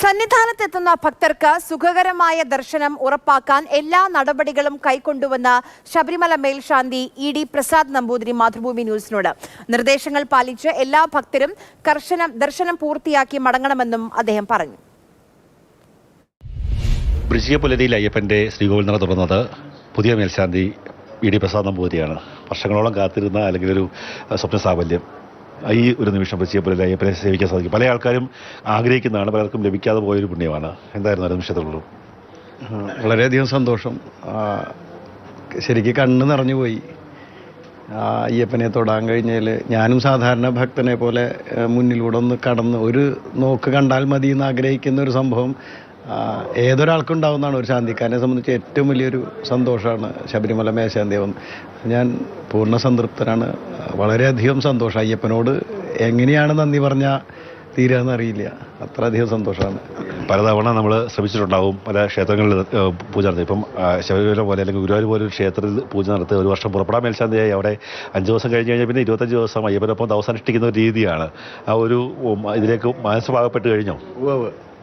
സന്നിധാനത്തെത്തുന്ന ഭക്തർക്ക് സുഖകരമായ ദർശനം ഉറപ്പാക്കാൻ എല്ലാ നടപടികളും കൈക്കൊണ്ടുവന്ന ശബരിമല മേൽശാന്തി ഇ ഡി പ്രസാദ് നമ്പൂതിരി മാതൃഭൂമി ന്യൂസിനോട് നിർദ്ദേശങ്ങൾ പാലിച്ച് എല്ലാ ഭക്തരും കർശനം ദർശനം പൂർത്തിയാക്കി മടങ്ങണമെന്നും അദ്ദേഹം പറഞ്ഞു. വൃശ്ചികപ്പുലരിയിൽ അയ്യപ്പന്റെ ശ്രീകോവിൽ തുറന്നത് പുതിയ മേൽശാന്തി ഇ ഡി പ്രസാദ് നമ്പൂതിരിയാണ്. വർഷങ്ങളോളം കാത്തിരുന്ന അല്ലെങ്കിൽ ഒരു സ്വപ്ന സാഫല്യം ഈ ഒരു നിമിഷം വൃശ്ചികപ്പുലരിൽ അയ്യപ്പനെ സേവിക്കാൻ സാധിക്കും. പല ആൾക്കാരും ആഗ്രഹിക്കുന്നതാണ് പലർക്കും ലഭിക്കാതെ പോയൊരു പുണ്യമാണ്. എന്തായിരുന്നു ആ നിമിഷത്തുള്ളൂ ആ, വളരെയധികം സന്തോഷം. ശരിക്കും കണ്ണ് നിറഞ്ഞു പോയി. അയ്യപ്പനെ തൊടാൻ കഴിഞ്ഞാൽ ഞാനും സാധാരണ ഭക്തനെ പോലെ മുന്നിലൂടെ ഒന്ന് കടന്ന് ഒരു നോക്ക് കണ്ടാൽ മതി എന്ന് ആഗ്രഹിക്കുന്ന ഒരു സംഭവം ഏതൊരാൾക്കും ഉണ്ടാവുന്നതാണ് ഒരു ശാന്തിക്കാരനെ സംബന്ധിച്ച് ഏറ്റവും വലിയൊരു സന്തോഷമാണ് ശബരിമല മേശാന്തിയാവുന്ന ഞാൻ പൂർണ സംതൃപ്തനാണ്. വളരെയധികം സന്തോഷം. അയ്യപ്പനോട് എങ്ങനെയാണ് നന്ദി പറഞ്ഞാൽ തീരാന്ന് അറിയില്ല. അത്രയധികം സന്തോഷമാണ്. പലതവണ നമ്മൾ ശ്രമിച്ചിട്ടുണ്ടാവും പല ക്ഷേത്രങ്ങളിൽ പൂജ നടത്തി. ഇപ്പം ശബരിമല പോലെ അല്ലെങ്കിൽ ഗുരുവായൂർ പോലെ ഒരു ക്ഷേത്രത്തിൽ പൂജ നടത്തി ഒരു വർഷം പുറപ്പെടാൻ മേൽശാന്തിയായി. അവിടെ അഞ്ച് ദിവസം കഴിഞ്ഞ് കഴിഞ്ഞാൽ പിന്നെ ഇരുപത്തഞ്ച് ദിവസം അയ്യപ്പനൊപ്പം അവസാനിഷ്ഠിക്കുന്ന ഒരു രീതിയാണ്. ആ ഒരു ഇതിലേക്ക് മനസ്സുഭാഗപ്പെട്ട് കഴിഞ്ഞോ.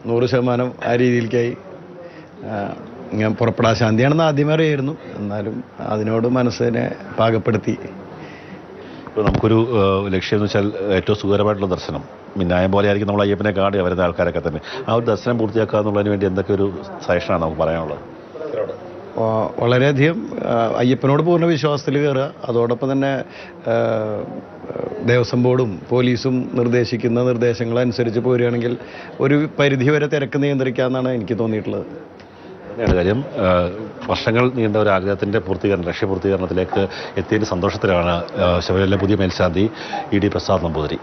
നൂറ് ശതമാനം ആ രീതിയിലേക്കായി. ഞാൻ പുറപ്പെടാൻ ശാന്തിയാണെന്ന് ആദ്യമേ അറിയായിരുന്നു. എന്നാലും അതിനോട് മനസ്സിനെ പാകപ്പെടുത്തി. ഇപ്പോൾ നമുക്കൊരു ലക്ഷ്യം എന്ന് വെച്ചാൽ ഏറ്റവും സുഖകരമായിട്ടുള്ള ദർശനം. മിന്നായം പോലെ ആയിരിക്കും നമ്മൾ അയ്യപ്പനെ കാണുക വരുന്ന ആൾക്കാരൊക്കെ തന്നെ. ആ ഒരു ദർശനം പൂർത്തിയാക്കുക എന്നുള്ളതിന് വേണ്ടി എന്തൊക്കെ ഒരു സജഷനാണ് നമുക്ക് പറയാനുള്ളത്? വളരെയധികം അയ്യപ്പനോട് പൂർണ വിശ്വാസത്തിൽ കയറുക. അതോടൊപ്പം തന്നെ ദേവസ്വം ബോർഡും പോലീസും നിർദ്ദേശിക്കുന്ന നിർദ്ദേശങ്ങൾ അനുസരിച്ച് പോരുകയാണെങ്കിൽ ഒരു പരിധി വരെ തിരക്ക് നിയന്ത്രിക്കാമെന്നാണ് എനിക്ക് തോന്നിയിട്ടുള്ളത്. കാര്യം. വർഷങ്ങൾ നീണ്ട ഒരു ആഗ്രഹത്തിന്റെ പൂർത്തീകരണം ലക്ഷ്യപൂർത്തീകരണത്തിലേക്ക് എത്തിയതിന്റെ സന്തോഷത്തിലാണ് ശബരിമല പുതിയ മേൽശാന്തി ഇ ഡി പ്രസാദ് നമ്പൂതിരി.